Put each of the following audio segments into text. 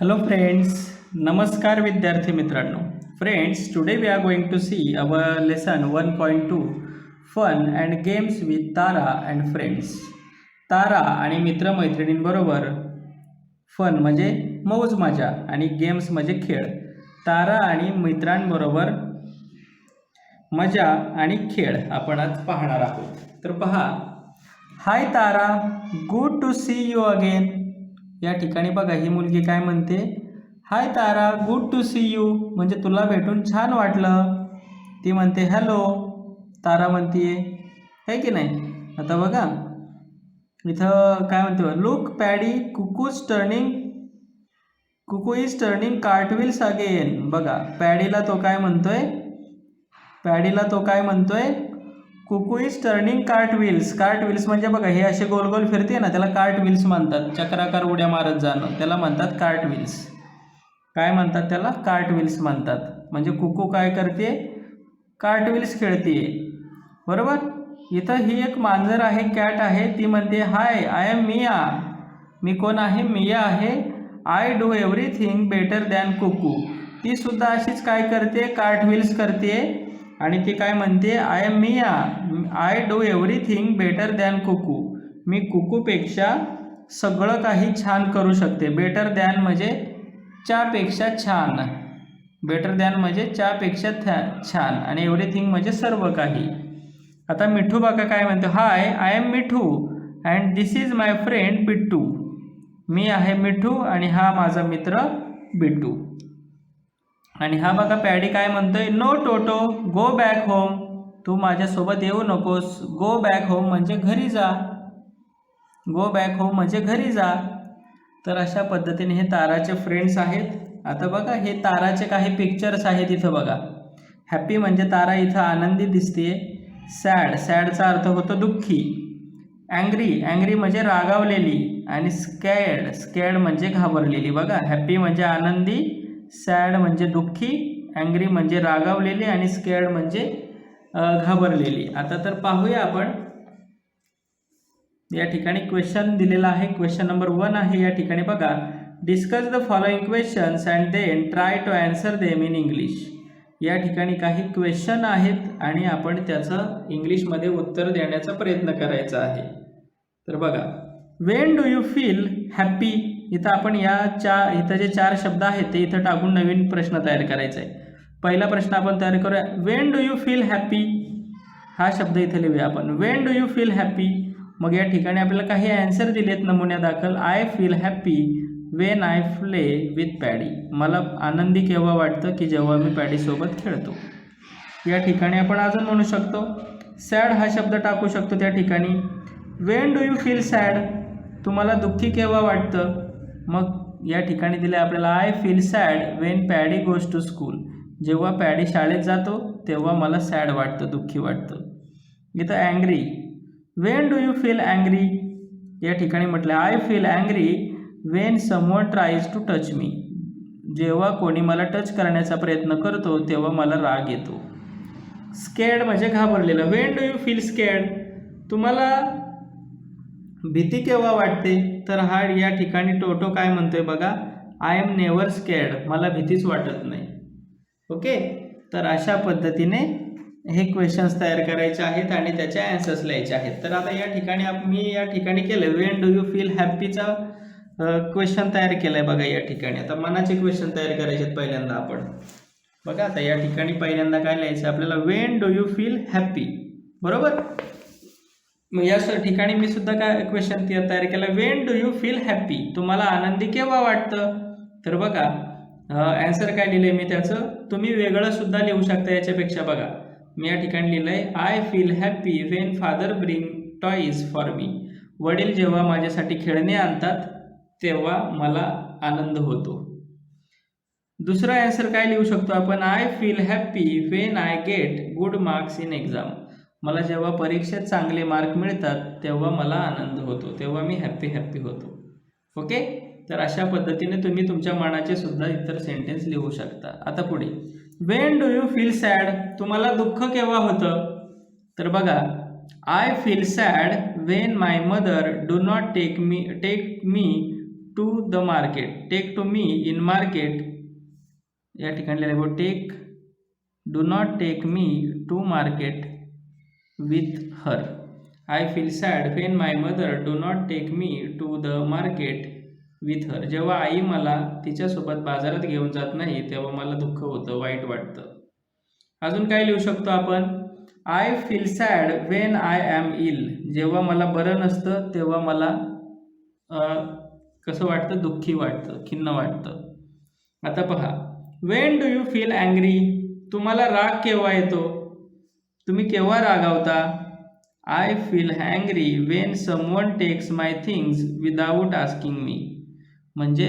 Hello friends, नमस्कार विद्यार्थी मित्रांनो. Friends today we are going to see our lesson one point two fun and games with Tara and friends Tara आणि मित्रमैत्रिणींबरोबर fun म्हणजे मौज मजा आणि गेम्स म्हणजे खेळ. तारा आणि मित्रांबरोबर मजा आणि खेळ आपण आज पाहणार आहोत. तर पहा. Hi Tara good to see you again या ठिकाणी बघा ही मुलगी काय म्हणते? Hi Tara good to see you म्हणजे तुला भेटून छान वाटलं. ती म्हणते हॅलो तारा म्हणतीये आहे की नाही? आता बघा. इथं काय म्हणते look Paddy Kuku's turning Kuku is turning cartwheels again बघा पॅडीला तो काय म्हणतोय? पॅडीला तो काय म्हणतोय? Kuku is turning cartwheels cartwheels म्हणजे बघा हे असे गोल गोल फिरते ना त्याला कार्ट व्हील्स म्हणतात. चक्राकार उड्या मारत जाणं त्याला म्हणतात कार्ट व्हील्स काय म्हणतात त्याला? कार्ट व्हील्स म्हणतात. म्हणजे कुकू काय करते? कार्ट व्हील्स खेळते. बरोबर? इथं ही एक मांजर आहे कॅट आहे. ती म्हणते हाय आय एम मिया मी कोण आहे? मिया आहे. I do everything better than Kuku. ती सुद्धा अशीच काय करते? कार्ट व्हील्स करते. आणि ती काय म्हणते I am Mia I do everything better than Kuku. मी कुकूपेक्षा सगळं काही छान करू शकते. बेटर दॅन म्हणजे च्यापेक्षा छान. बेटर दॅन म्हणजे च्यापेक्षा थ्या छान. आणि एव्हरीथिंग म्हणजे सर्व काही. आता मिठू बाका काय म्हणतो hi I am Mithu and this is my friend Bittu मी आहे मिठू आणि हा माझा मित्र बिट्टू आणि हा बघा पॅडी काय म्हणतोय? No Toto go back home. तू माझ्यासोबत येऊ नकोस. गो बॅक होम म्हणजे घरी जा. गो बॅक होम म्हणजे घरी जा. तर अशा पद्धतीने हे ताराचे फ्रेंड्स आहेत. आता बघा हे ताराचे काही पिक्चर्स आहेत इथं बघा. हॅपी म्हणजे तारा इथं आनंदी दिसते सॅड सॅडचा अर्थ होतो दुःखी. अँग्री अँग्री म्हणजे रागावलेली. आणि स्कॅड स्कॅड म्हणजे घाबरलेली. बघा हॅपी म्हणजे आनंदी सॅड म्हणजे दुःखी अँग्री म्हणजे रागावलेली आणि स्केअर्ड म्हणजे घाबरलेली. आता तर पाहूया आपण. या ठिकाणी क्वेश्चन दिलेला आहे. क्वेश्चन नंबर वन आहे या ठिकाणी बघा. Discuss the following questions and then try to answer them in English या ठिकाणी काही क्वेश्चन आहेत आणि आपण त्याचं इंग्लिशमध्ये उत्तर देण्याचा प्रयत्न करायचा आहे. तर बघा. When do you feel happy इथं आपण या चा इथं जे चार शब्द आहेत ते इथं टाकून नवीन प्रश्न तयार करायचा आहे पहिला प्रश्न आपण तयार करूया. When do you feel happy हा शब्द इथे लिहूया आपण. When do you feel happy मग या ठिकाणी आपल्याला काही ॲन्सर दिलेत नमुन्या दाखल. I feel happy when I play with Paddy मला आनंदी केव्हा वाटतं की जेव्हा मी पॅडीसोबत खेळतो. या ठिकाणी आपण अजून म्हणू शकतो. सॅड हा शब्द टाकू शकतो त्या ठिकाणी. When do you feel sad तुम्हाला दुःखी केव्हा वाटतं? मग या ठिकाणी दिले आपल्याला I feel sad when Paddy goes to school जेव्हा पॅडी शाळेत जातो तेव्हा मला सॅड वाटतं दुःखी वाटतं. इथं angry when do you feel angry या ठिकाणी म्हटलं I feel angry when someone tries to touch me जेव्हा कोणी मला टच करण्याचा प्रयत्न करतो तेव्हा मला राग येतो. स्केड म्हणजे घाबरलेलं. When do you feel scared तुम्हाला भीती केव्हा वाटते? तर हा या ठिकाणी टोटो काय म्हणतोय बघा? आय एम नेवर स्केड मला भीतीच वाटत नाही. ओके? तर अशा पद्धतीने हे क्वेश्चन्स तयार करायचे आहेत आणि त्याचे ॲन्सर्स लिहायचे आहेत. तर आता या ठिकाणी मी या ठिकाणी केलं वेन डू यू फील हॅप्पीचा क्वेश्चन तयार केलं आहे बघा या ठिकाणी. आता मनाचे क्वेश्चन तयार करायचे आहेत पहिल्यांदा आपण. बघा आता या ठिकाणी पहिल्यांदा काय लिहायचं आपल्याला? When do you feel happy बरोबर? मग या ठिकाणी मी सुद्धा काय क्वेश्चन तयार केला. When do you feel happy तुम्हाला आनंदी केव्हा वाटतं? तर बघा ॲन्सर काय लिहिलंय मी त्याचं? तुम्ही वेगळं सुद्धा लिहू शकता याच्यापेक्षा बघा. मी या ठिकाणी लिहिलंय I feel happy when father bring toys for me वडील जेव्हा माझ्यासाठी खेळणे आणतात तेव्हा मला आनंद होतो. दुसरा ॲन्सर काय लिहू शकतो आपण? I feel happy when I get good marks in exam मला जेव्हा परीक्षेत चांगले मार्क मिळतात तेव्हा मला आनंद होतो तेव्हा मी हॅप्पी हॅप्पी होतो. ओके तर अशा पद्धतीने तुम्ही तुमच्या मनाचे सुद्धा इतर सेंटेन्स लिहू शकता. आता पुढे. When do you feel sad तुम्हाला दुःख केव्हा होतं? तर बघा I feel sad when my mother do not take me take me to the market take to me in market या ठिकाणी लिहिलं take do not take me to market with her I feel sad when my mother do not take me to the market with her जेव्हा आई मला तिच्यासोबत बाजारात घेऊन जात नाही तेव्हा मला दुःख होतं वाईट वाटतं. अजून काय लिहू शकतो आपण? I feel sad when I am ill जेव्हा मला बरं नसतं तेव्हा मला कसं वाटतं? दुःखी वाटतं खिन्न वाटतं. आता पहा. When do you feel angry तुम्हाला राग केव्हा येतो? तुम्ही केव्हा रागावता? I feel hungry when someone takes my things without asking me म्हणजे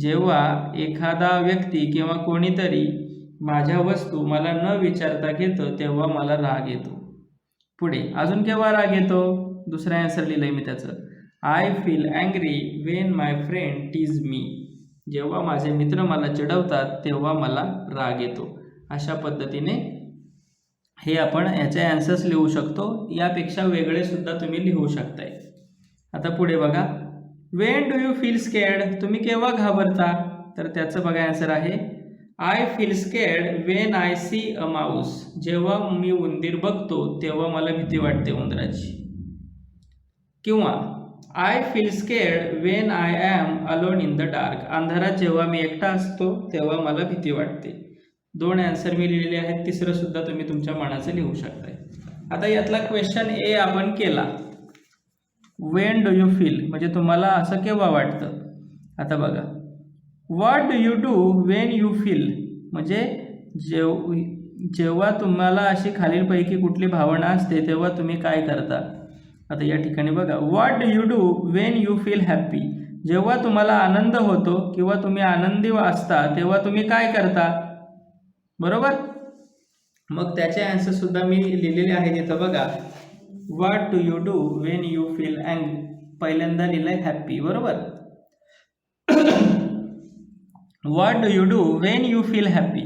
जेव्हा एखादा व्यक्ती किंवा कोणीतरी माझ्या वस्तू मला न विचारता घेतं तेव्हा मला राग येतो. पुढे अजून केव्हा राग येतो? दुसरा लिहिलं लिहिलंय मी त्याचं. I feel angry when my friend tease me जेव्हा माझे मित्र मला चिडवतात तेव्हा मला राग येतो. अशा पद्धतीने हे आपण याचे ॲन्सर्स लिहू शकतो. यापेक्षा वेगळे सुद्धा तुम्ही लिहू शकताय. आता पुढे बघा. When do you feel scared तुम्ही केव्हा घाबरता? तर त्याचं बघा ॲन्सर आहे. I feel scared when I see a mouse जेव्हा मी उंदीर बघतो तेव्हा मला भीती वाटते उंदराची. किंवा I feel scared when I am alone in the dark अंधारात जेव्हा मी एकटा असतो तेव्हा मला भीती वाटते. दोन ॲन्सर मी लिहिलेले आहेत तिसरं सुद्धा तुम्ही तुमच्या मनाचं लिहू शकताय. आता यातला क्वेश्चन ए आपण केला. वेन डू यू फील म्हणजे तुम्हाला असं केव्हा वाटतं? आता बघा. What do you do when you feel म्हणजे जेव जेव्हा तुम्हाला अशी खालीलपैकी कुठली भावना असते तेव्हा तुम्ही काय करता? आता या ठिकाणी बघा. What do you do when you feel happy जेव्हा तुम्हाला आनंद होतो किंवा तुम्ही आनंदी असता तेव्हा तुम्ही काय करता? बरोबर? मग त्याचे आन्सर सुद्धा मी लिहिलेले आहेत इथं बघा. What do you do when you feel ang पहिल्यांदा लिहिलंय हॅप्पी बरोबर? What do you do when you feel happy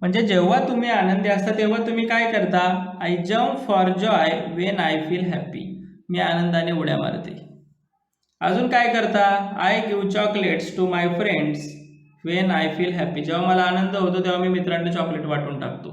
म्हणजे जेव्हा तुम्ही आनंदी असता तेव्हा तुम्ही काय करता? I jump for joy when I feel happy मी आनंदाने उड्या मारते. अजून काय करता? I give chocolates to my friends when I feel happy जेव्हा मला आनंद होतो तेव्हा मी मित्रांना चॉकलेट वाटून टाकतो.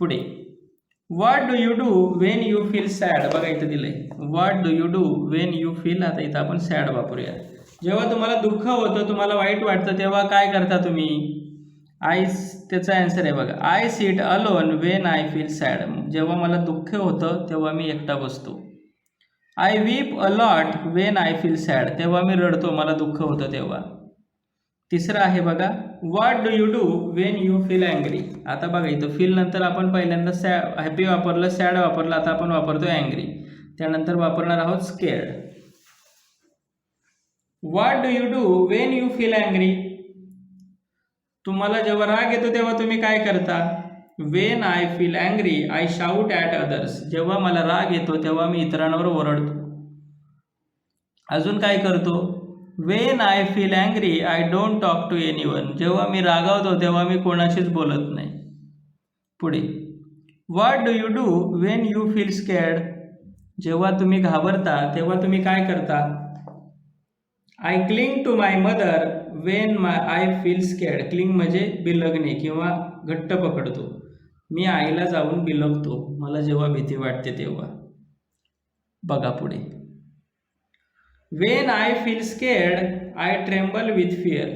पुढे. What do you do when you feel sad बघा इथं दिलंय. What do you do when you feel आता इथं आपण सॅड वापरूया. जेव्हा तुम्हाला दुःख होतं तुम्हाला वाईट वाटतं तेव्हा काय करता तुम्ही? आय त्याचा ॲन्सर आहे बघा. I sit alone when I feel sad जेव्हा मला दुःख होतं तेव्हा मी एकटा बसतो. I weep a lot when I feel sad तेव्हा मी रडतो मला दुःख होतं तेव्हा. तिसरं आहे बघा what do you do when you feel angry आता बघा इथं फील नंतर आपण पहिल्यांदा सॅ हॅपी वापरलं सॅड वापरलं आता आपण वापरतो अँग्री त्यानंतर वापरणार आहोत scared what do you do when you feel angry तुम्हाला जेव्हा राग येतो तेव्हा तुम्ही काय करता? When I feel angry I shout at others जेव्हा मला राग येतो तेव्हा मी इतरांवर ओरडतो. अजून काय करतो? When I feel angry I don't talk to anyone जेव्हा मी रागावतो तेव्हा मी कोणाशीच बोलत नाही. पुढे. What do you do when you feel scared जेव्हा तुम्ही घाबरता तेव्हा तुम्ही काय करता? I cling to my mother when my I feel scared cling म्हणजे बिलगणे किंवा घट्ट पकडतो. मी आईला जाऊन बिलगतो. मला जेव्हा भीती वाटते तेव्हा. बघा पुढे. When I feel scared I tremble with fear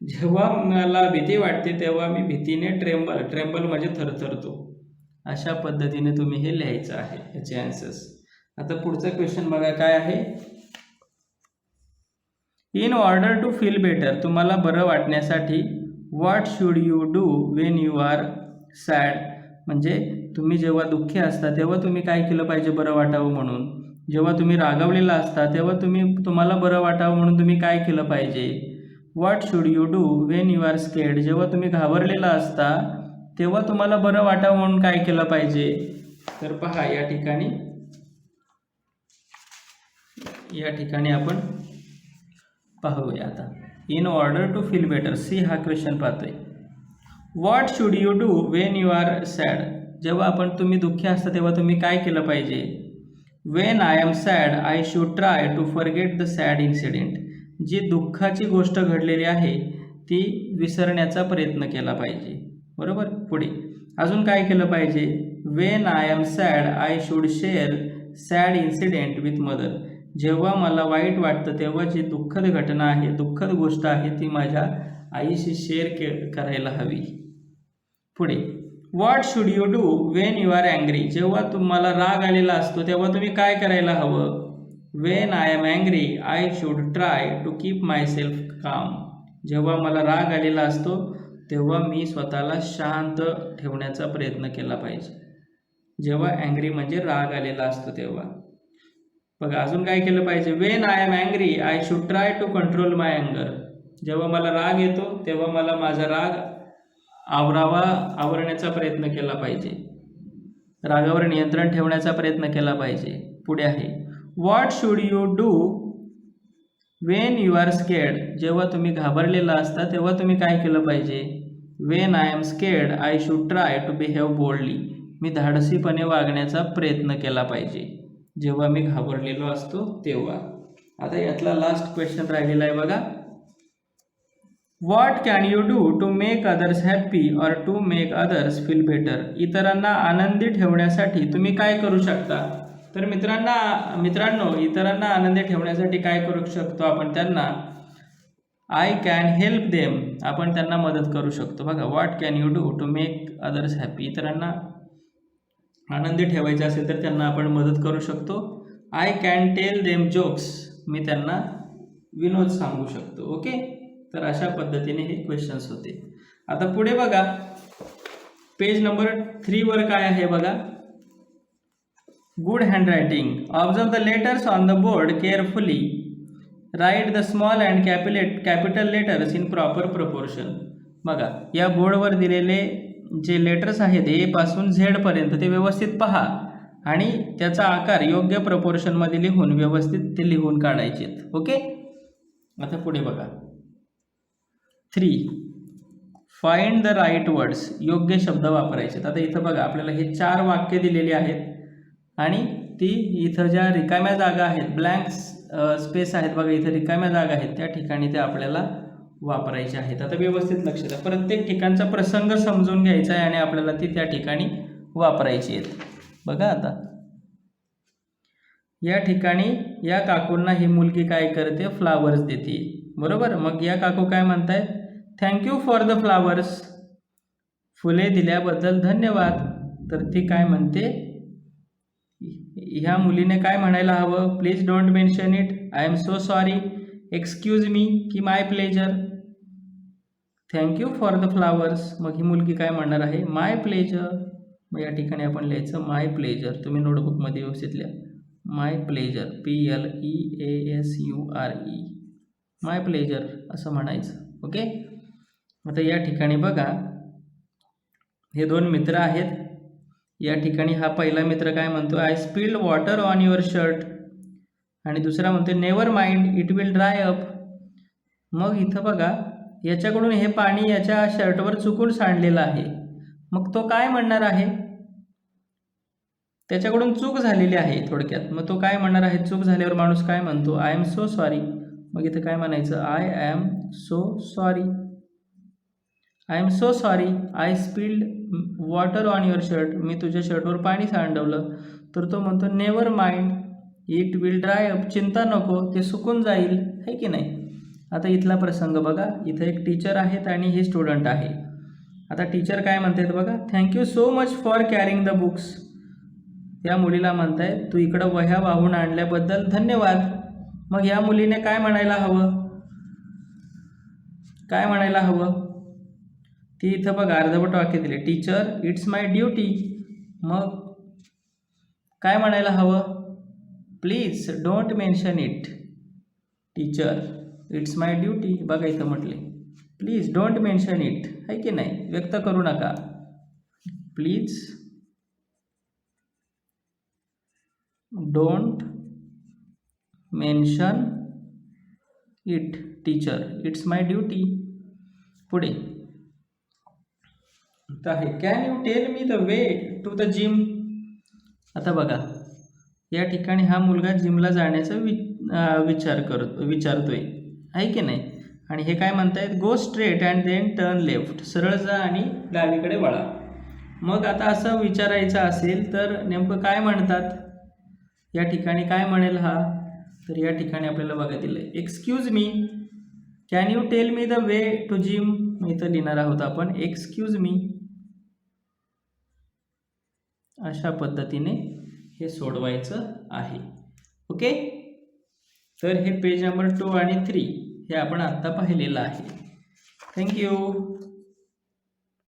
जेव्हा मला भीती वाटते तेव्हा मी भीतीने ट्रेम्बल ट्रेम्बल म्हणजे थरथरतो. अशा पद्धतीने तुम्ही हे लिहायचं आहे याचे आन्सर्स आता पुढचा क्वेश्चन बघा काय आहे? In order to feel better तुम्हाला बरं वाटण्यासाठी what should you do when you are sad म्हणजे तुम्ही जेव्हा दुःखी असता तेव्हा तुम्ही काय केलं पाहिजे बरं वाटावं म्हणून? जेव्हा तुम्ही रागावलेला असता तेव्हा तुम्ही तुम्हाला बरं वाटावं म्हणून तुम्ही काय केलं पाहिजे? What should you do when you are scared जेव्हा तुम्ही घाबरलेला असता तेव्हा तुम्हाला बरं वाटावं म्हणून काय केलं पाहिजे? तर पहा या ठिकाणी या ठिकाणी आपण पाहूया आता. In order to feel better C हा क्वेश्चन पाहतोय. What should you do when you are sad जेव्हा आपण तुम्ही दुःखी असता तेव्हा तुम्ही काय केलं पाहिजे? When I am sad I should try to forget the sad incident जी दुःखाची गोष्ट घडलेली आहे ती विसरण्याचा प्रयत्न केला पाहिजे. बरोबर? पुढे. अजून काय केलं पाहिजे? When I am sad I should share sad incident with mother जेव्हा मला वाईट वाटतं तेव्हा जी दुःखद घटना आहे दुःखद गोष्ट आहे ती माझ्या आईशी शेअर के करायला हवी. पुढे. What should you do when you are angry जेव्हा तुम्हाला राग आलेला असतो तेव्हा तुम्ही काय करायला हवं? When I am angry I should try to keep myself काम जेव्हा मला राग आलेला असतो तेव्हा मी स्वतःला शांत ठेवण्याचा प्रयत्न केला पाहिजे. जेव्हा अँग्री म्हणजे राग आलेला असतो तेव्हा. बघा अजून काय केलं पाहिजे? When I am angry I should try to control my अँगर जेव्हा मला राग येतो तेव्हा मला माझा राग आवरावा आवरण्याचा प्रयत्न केला पाहिजे. रागावर नियंत्रण ठेवण्याचा प्रयत्न केला पाहिजे. पुढे आहे. What should you do when you are scared जेव्हा तुम्ही घाबरलेला असता तेव्हा तुम्ही काय केलं पाहिजे? When I am scared I should try to behave boldly मी धाडसीपणे वागण्याचा प्रयत्न केला पाहिजे. जेव्हा मी घाबरलेलो असतो तेव्हा. आता यातला लास्ट क्वेश्चन राहिलेला आहे बघा. What can you do to make others happy or to make others feel better इतरांना आनंदी ठेवण्यासाठी तुम्ही काय करू शकता? तर मित्रांना मित्रांनो इतरांना आनंदी ठेवण्यासाठी काय करू शकतो आपण त्यांना? आय कॅन हेल्प देम आपण त्यांना मदत करू शकतो. बघा what can you do to make others happy इतरांना आनंदी ठेवायचे असेल तर त्यांना आपण मदत करू शकतो. I can tell them jokes मी त्यांना विनोद सांगू शकतो. ओके तर अशा पद्धतीने हे क्वेश्चन्स होते. आता पुढे बघा. पेज नंबर थ्रीवर काय आहे बघा? Good handwriting observe the letters on the board carefully write the small and capital capital letters in proper proportion बघा या बोर्डवर दिलेले जे लेटर्स आहेत ए पासून झेडपर्यंत ते व्यवस्थित पहा. आणि त्याचा आकार योग्य प्रपोर्शनमध्ये लिहून व्यवस्थित ते लिहून काढायचेत. ओके आता पुढे बघा. Three. Find the right words योग्य शब्द वापरायचे. आता इथं बघा आपल्याला हे चार वाक्य दिलेली आहेत. आणि ती इथं ज्या रिकाम्या जागा आहेत ब्लँक स्पेस आहेत बघा इथं रिकाम्या जागा आहेत. त्या ठिकाणी ते आपल्याला वापरायचे आहेत. आता व्यवस्थित लक्ष द्या. प्रत्येक ठिकाणचा प्रसंग समजून घ्यायचा आहे आणि आपल्याला ती त्या ठिकाणी वापरायची आहेत. बघा आता. या ठिकाणी या काकूंना ही मुलगी काय करते? फ्लावर्स देते. बरोबर? मग या काकू काय म्हणतायत? Thank you for the flowers फुले दिल्याबद्दल धन्यवाद. तर ती काय म्हणते? ह्या मुलीने काय म्हणायला हवं? Please don't mention it I am so sorry excuse me की my pleasure thank you for the flowers मग ही मुलगी काय म्हणणार आहे? माय प्लेजर मग या ठिकाणी आपण लिहायचं माय प्लेजर तुम्ही नोटबुकमध्ये व्यवस्थित लिहा. My pleasure P L E A S U R E my pleasure असं म्हणायचं. ओके आता या ठिकाणी बघा. हे दोन मित्र आहेत. या ठिकाणी हा पहिला मित्र काय म्हणतो? I spilled water on your shirt आणि दुसरा म्हणतो never mind it will dry up मग इथं बघा याच्याकडून हे पाणी याच्या शर्टवर चुकून सांडलेलं आहे. मग तो काय म्हणणार आहे? त्याच्याकडून चूक झालेली आहे थोडक्यात. मग तो काय म्हणणार आहे? चूक झाल्यावर माणूस काय म्हणतो? आय एम सो सॉरी मग इथं काय म्हणायचं? I am so sorry I am so sorry I spilled water on your shirt मी तुझ्या शर्टवर पाणी सांडवलं. तर तो म्हणतो never mind it will dry up चिंता नको. ते सुकून जाईल. आहे की नाही? आता इथला प्रसंग बघा. इथं एक टीचर आहेत आणि हे स्टुडंट आहे. आता टीचर काय म्हणतात बघा? Thank you so much for carrying the books या मुलीला म्हणतायत तू इकडं वह्या वाहून आणल्याबद्दल धन्यवाद. मग या मुलीने काय म्हणायला हवं? काय म्हणायला हवं? ती इथं बघा अर्धवट वाक्य दिले टीचर इट्स माय ड्युटी मग काय म्हणायला हवं? Please don't mention it teacher it's my duty बघा इथं म्हटले प्लीज डोंट मेन्शन इट आहे की नाही? व्यक्त करू नका. Please don't mention it teacher it's my duty पुढे. तर आहे. Can you tell me the way to the gym आता बघा. या ठिकाणी हा मुलगा जिमला जाण्याचा वि विचार करतो विचारतोय. आहे की नाही? आणि हे काय म्हणतायत? Go straight and then turn left सरळ जा आणि डावीकडे वळा. मग आता असं विचारायचं असेल तर नेमकं काय म्हणतात? या ठिकाणी काय म्हणेल हा? तर या ठिकाणी आपल्याला बघा दिलं आहे excuse me can you tell me the way to gym इथं लिहिणार आहोत आपण. एक्सक्यूज मी अशा पद्धतीने हे सोडवायचं आहे. ओके? तर हे पेज नंबर टू आणि थ्री हे आपण आत्ता पाहिलेलं आहे. थँक्यू